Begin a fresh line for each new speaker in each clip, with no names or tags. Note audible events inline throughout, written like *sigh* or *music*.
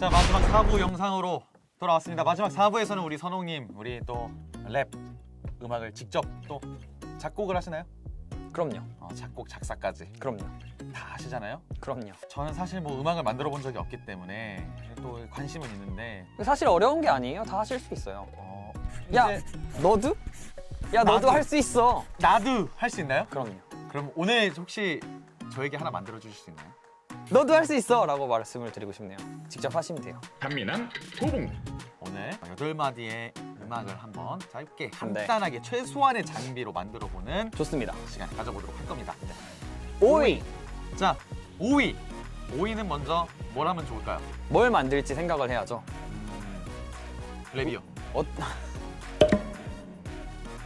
자 마지막 4부 영상으로 돌아왔습니다. 마지막 4부에서는 우리 선홍님 우리 또 랩 음악을 직접 또 작곡을 하시나요?
그럼요.
어, 작곡 작사까지
그럼요.
다 하시잖아요.
그럼요.
저는 사실 뭐 음악을 만들어 본 적이 없기 때문에 또 관심은 있는데
사실 어려운 게 아니에요. 다 하실 수 있어요.
어,
야,
이제
너도? 야, 너도. 할 수 있어.
나도 할 수 있나요?
그럼요.
그럼 오늘 혹시 저에게 하나 만들어 주실 수 있나요?
너도 할 수 있어. 라고 말씀을 드리고 싶네요. 직접 하시면 돼요.
단민한 도봉
오늘 여덟 마디의 음악을 한번 짧게
네.
간단하게 최소한의 장비로 만들어 보는
좋습니다.
시간을 가져보도록 할 겁니다. 네.
5위.
자, 5위. 5위는 먼저 뭘 하면 좋을까요?
뭘 만들지 생각을 해야죠.
랩이요.
어... *laughs*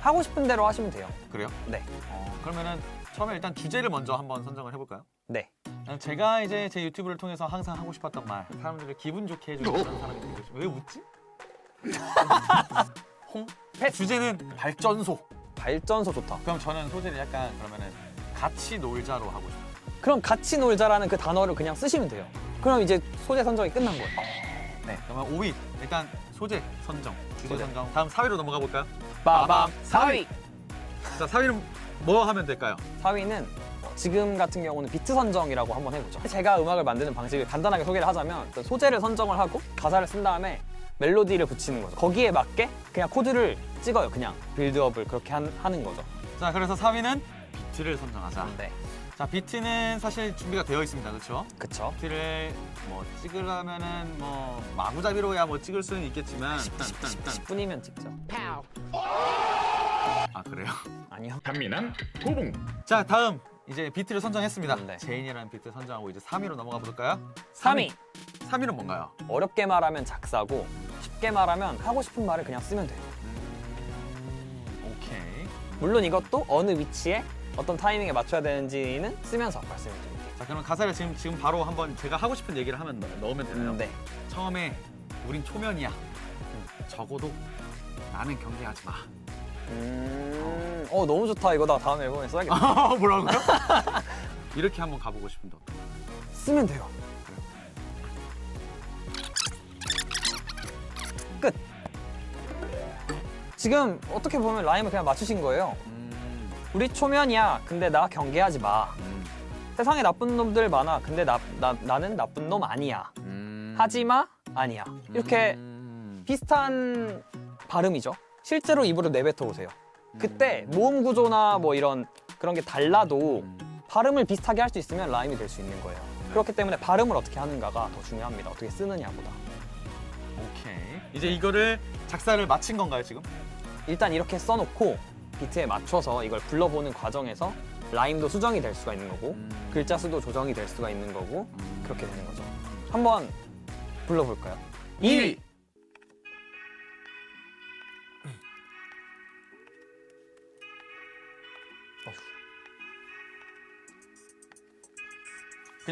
하고 싶은 대로 하시면 돼요.
그래요?
네.
어, 그러면은 처음에 일단 주제를 먼저 한번 선정을 해볼까요?
네.
제가 이제 제 유튜브를 통해서 항상 하고 싶었던 말, 사람들을 기분 좋게 해주는 그런 사람이 되고 싶어요. 왜 웃지? *laughs* 홍?
패스.
주제는 발전소.
발전소 좋다.
그럼 저는 소재를 약간 그러면은 같이 놀자로 하고 싶어요.
그럼 같이 놀자라는 그 단어를 그냥 쓰시면 돼요. 그럼 이제 소재 선정이 끝난 거예요.
네, 그러면 5위 일단 소재 선정, 주제
소재.
선정. 다음 4위로 넘어가 볼까요?
빠밤 4위.
자, 4위는 뭐 하면 될까요?
4위는 지금 같은 경우는 비트 선정이라고 한번 해보죠. 제가 음악을 만드는 방식을 간단하게 소개를 하자면 소재를 선정을 하고 가사를 쓴 다음에 멜로디를 붙이는 거죠. 거기에 맞게 그냥 코드를 찍어요. 그냥 빌드업을 그렇게 한- 하는 거죠.
자, 그래서 4위는 비트를 선정하자.
네,
자, 비트는 사실 준비가 되어 있습니다. 그렇죠?
그쵸.
비트를 뭐 찍으려면은 뭐 마구잡이로야 뭐 찍을 수는 있겠지만 일단 일단 일단
10분이면 찍죠.
아 그래요?
아니요.
단민한 도봉 *laughs*
자 다음 이제 비트를 선정했습니다.
네.
제인이라는 비트 선정하고 이제 3위로 넘어가 볼까요?
3위.
3위는 뭔가요?
어렵게 말하면 작사고 쉽게 말하면 하고 싶은 말을 그냥 쓰면 돼요.
음, 오케이.
물론 이것도 어느 위치에 어떤 타이밍에 맞춰야 되는지는 쓰면서 말씀을 드릴게요.
자 그러면 가사를 지금 지금 바로 한번 제가 하고 싶은 얘기를 하면 넣- 넣으면 되나요?
네.
처음에 우린 초면이야. 적어도 나는 경계하지 마.
음, 어 너무 좋다 이거 나 다음 앨범에 써야겠다. *laughs*
아 뭐라고요? *laughs* 이렇게 한번 가보고 싶은데 어떡해요?
쓰면 돼요. 끝. 지금 어떻게 보면 라임을 그냥 맞추신 거예요.
음,
우리 초면이야. 근데 나 경계하지 마.
음,
세상에 나쁜 놈들 많아. 근데 나, 나, 나는 나쁜 놈 아니야.
음.
하지 마. 아니야. 이렇게
음.
비슷한 발음이죠. 실제로 입으로 내뱉어 보세요. 그때
음.
모음 구조나 뭐 이런 그런 게 달라도
음.
발음을 비슷하게 할 수 있으면 라임이 될 수 있는 거예요. 그렇기 때문에 발음을 어떻게 하는가가 더 중요합니다. 어떻게 쓰느냐보다.
오케이. 이제 이거를 작사를 마친 건가요 지금?
일단 이렇게 써놓고 비트에 맞춰서 이걸 불러보는 과정에서 라임도 수정이 될 수가 있는 거고
음.
글자 수도 조정이 될 수가 있는 거고
음.
그렇게 되는 거죠. 한번 불러볼까요?
2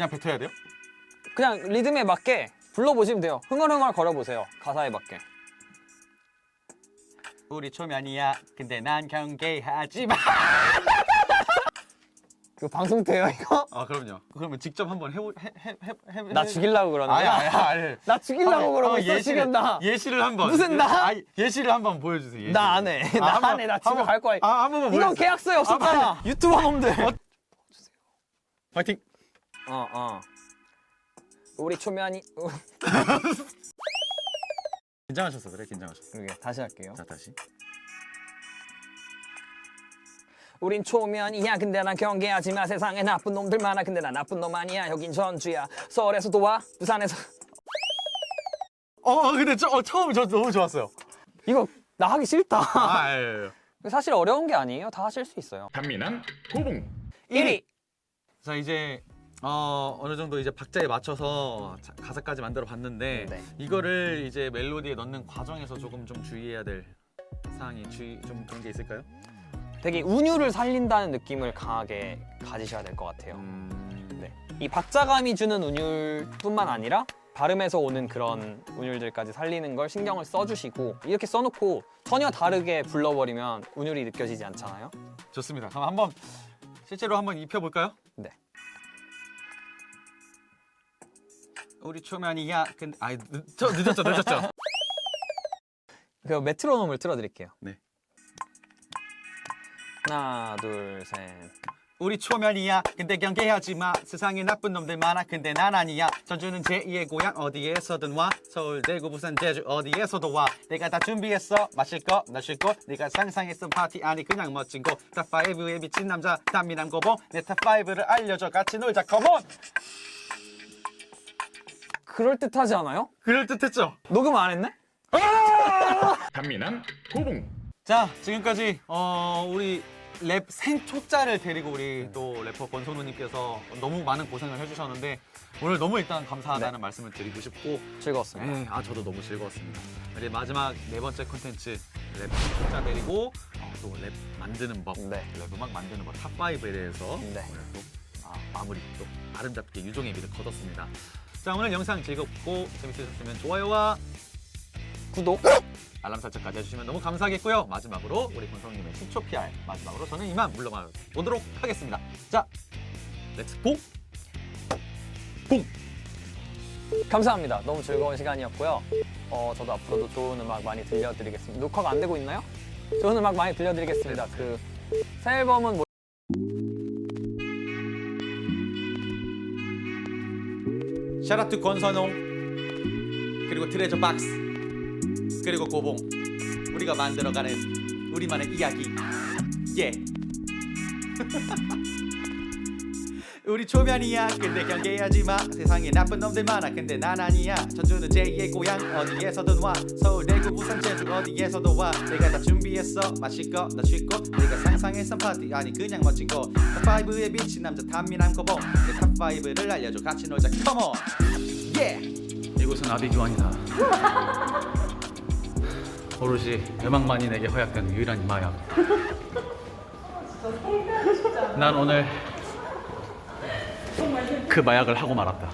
그냥 뱉어야 돼요?
그냥 리듬에 맞게 불러보시면 돼요. 흥얼흥얼 걸어보세요. 가사에 맞게.
우리 초면이야. 근데 난 경계하지 마. *laughs*
이거 방송 돼요 이거?
아 그럼요. 그러면 직접 한번 해보 해해해
나 죽이려고 그러는 거야?
아니 아니.
나 죽이려고 그러고 있어 지금 나.
예시를 한번.
무슨 나?
아니, 예시를 한번 보여주세요. 예시를.
나 안 해.
아, *laughs*
나
한번-
안 해. 나 집에 갈 거야.
아, 한 번만
이건. 계약서에 없었잖아. 유튜버 놈들.
파이팅.
어, 어. 우리 초면이 *laughs*
긴장하셨어 그래? 긴장하셨어.
이게 다시 할게요.
자 다시.
우린 초면이야. 근데 난 경계하지 마. 세상에 나쁜 놈들 많아. 근데 난 나쁜 놈 아니야. 여긴 전주야. 서울에서도 와. 부산에서.
어, 어 근데 저, 어, 처음 저 너무 좋았어요.
이거 나 하기 싫다.
아 예, 예.
사실 어려운 게 아니에요. 다 하실 수 있어요.
단민한 도봉.
1위.
자 이제 어, 어느 정도 이제 박자에 맞춰서 자- 가사까지 만들어 봤는데
네.
이거를 이제 멜로디에 넣는 과정에서 조금 좀 주의해야 될 사항이 주의 좀 그런 게 있을까요?
되게 운율을 살린다는 느낌을 강하게 가지셔야 될 것 같아요
음...
네. 이 박자감이 주는 운율뿐만 아니라 발음에서 오는 그런 운율들까지 살리는 걸 신경을 써주시고 이렇게 써놓고 전혀 다르게 불러버리면 운율이 느껴지지 않잖아요
좋습니다. 그럼 한번 실제로 한번 입혀 볼까요?
네.
우리 초면이야. 근데 아 늦죠 늦었죠 늦었죠. *laughs*
그 메트로놈을 틀어드릴게요.
네.
하나, 둘, 셋.
우리 초면이야. 근데 경계하지 마. 세상에 나쁜 놈들 많아. 근데 난 아니야. 전주는 제2의 고향 어디에서든 와. 서울, 대구, 부산, 제주 어디에서도 와. 내가 다 준비했어. 마실 거, 마실 거. 네가 상상했던 파티 아니 그냥 멋진 곳. 탑5에 미친 남자 단미남 고봉. 내 탑5를 알려줘. 같이 놀자. 컴온.
그럴듯하지 않아요?
그럴듯했죠?
녹음 안 했네? *laughs*
단민한 도봉
자 지금까지 어, 우리 랩 생초짜를 데리고 우리 또 래퍼 권선우님께서 너무 많은 고생을 해주셨는데 오늘 너무 일단 감사하다는 말씀을 드리고 싶고
즐거웠습니다.
네, 아 저도 너무 즐거웠습니다. 이제 마지막 네 번째 콘텐츠 랩 생초짜 데리고 어, 또랩 만드는 법,
네.
랩 음악 만드는 법 탑5에 대해서
네.
오늘 또 아, 마무리 또 아름답게 유종의 미를 거뒀습니다. 자 오늘 영상 즐겁고 재밌으셨으면 좋아요와
구독.
알람 설정까지 해주시면 너무 감사하겠고요. 마지막으로 우리 권성님의 10초 PR 마지막으로 저는 이만 물러가 보도록 하겠습니다. 자, 렛츠 고!
감사합니다. 너무 즐거운 시간이었고요. 어, 저도 앞으로도 좋은 음악 많이 들려드리겠습니다. 녹화가 안 되고 있나요? 좋은 음악 많이 들려드리겠습니다. 그 새 앨범은 뭐
샤라투 권선홍 그리고 트레저 박스 그리고 고봉. 우리가 만들어가는 우리만의 이야기. 예 *laughs* 우리 초면이야. 근데 경계하지 마. 세상에 나쁜 놈들 많아. 근데 난 아니야. 전주는 제2의 고향. 어디에서든 와. 서울 대구 부산 제주 어디에서도 와. 내가 다 준비했어. 마실 거나 쉴거 내가 상상했던 파티. 아니 그냥 멋진 거. 탑5에 미친 남자 탄미남 거봉. 그 탑5를 알려줘. 같이 놀자. 컴온 예 이곳은 아비규환이다. 오롯이 음악만이 내게 허약된 유일한 마약. *laughs* 난 오늘 그 마약을 하고 말았다.